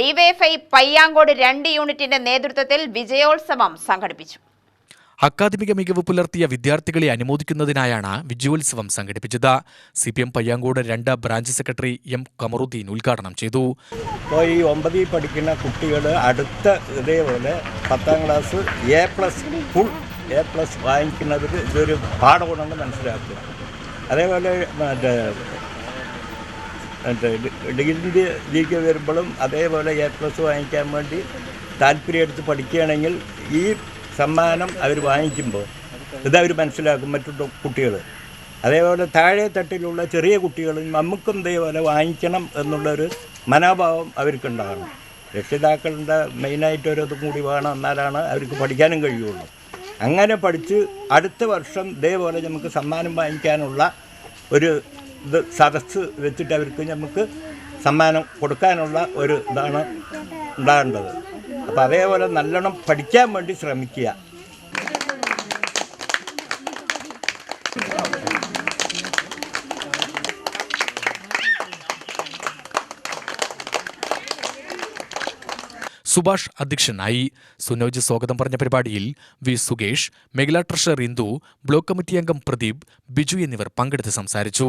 DYFI Payyankode രണ്ട് യൂണിറ്റിന്റെ നേതൃത്വത്തിൽ വിജയോത്സവം സംഘടിപ്പിച്ചു. അക്കാദമിക മികവ് പുലർത്തിയ വിദ്യാർത്ഥികളെ അനുമോദിക്കുന്നതിനായാണ് വിജയോത്സവം സംഘടിപ്പിച്ചത്. സി പി എം പയ്യാങ്കോട് രണ്ട് ബ്രാഞ്ച് സെക്രട്ടറി എം കമറുദ്ദീൻ ഉദ്ഘാടനം ചെയ്തു. ഇപ്പോൾ ഈ ഒമ്പതിൽ പഠിക്കുന്ന കുട്ടികൾ അടുത്ത ഇതേപോലെ പത്താം class A plus full A plus വാങ്ങിക്കുന്നതിൽ ഇതൊരു പാഠമാണെന്ന് മനസ്സിലാക്കുക. അതേപോലെ മറ്റേ മറ്റേ ഡിഗ്രിയിലേക്ക് വരുമ്പോഴും അതേപോലെ എ പ്ലസ് വാങ്ങിക്കാൻ വേണ്ടി താല്പര്യം എടുത്ത് പഠിക്കുകയാണെങ്കിൽ ഈ സമ്മാനം അവർ വാങ്ങിക്കുമ്പോൾ ഇതവർ മനസ്സിലാക്കും മറ്റു കുട്ടികൾ. അതേപോലെ താഴെ തട്ടിലുള്ള ചെറിയ കുട്ടികൾ നമുക്കും ഇതേപോലെ വാങ്ങിക്കണം എന്നുള്ളൊരു മനോഭാവം അവർക്കുണ്ടാകണം. രക്ഷിതാക്കളുടെ മെയിനായിട്ട് ഒരു ഇതും കൂടി വേണം എന്നാലാണ് അവർക്ക് പഠിക്കാനും കഴിയുള്ളൂ. അങ്ങനെ പഠിച്ച് അടുത്ത വർഷം ഇതേപോലെ നമുക്ക് സമ്മാനം വാങ്ങിക്കാനുള്ള ഒരു ഇത് സദസ്സ് വെച്ചിട്ട് അവർക്ക് നമുക്ക് സമ്മാനം കൊടുക്കാനുള്ള ഒരു ഇതാണ് ഉണ്ടാകേണ്ടത്. അപ്പോൾ അതേപോലെ നല്ലോണം പഠിക്കാൻ വേണ്ടി ശ്രമിക്കുക. സുഭാഷ് അധ്യക്ഷനായി സുനോജ് സ്വാഗതം പറഞ്ഞ പരിപാടിയിൽ വി സുകേഷ് മേഖലാ ട്രഷറർ ഇന്ദു ബ്ലോക്ക് കമ്മിറ്റി അംഗം പ്രദീപ് ബിജു എന്നിവർ പങ്കെടുത്ത് സംസാരിച്ചു.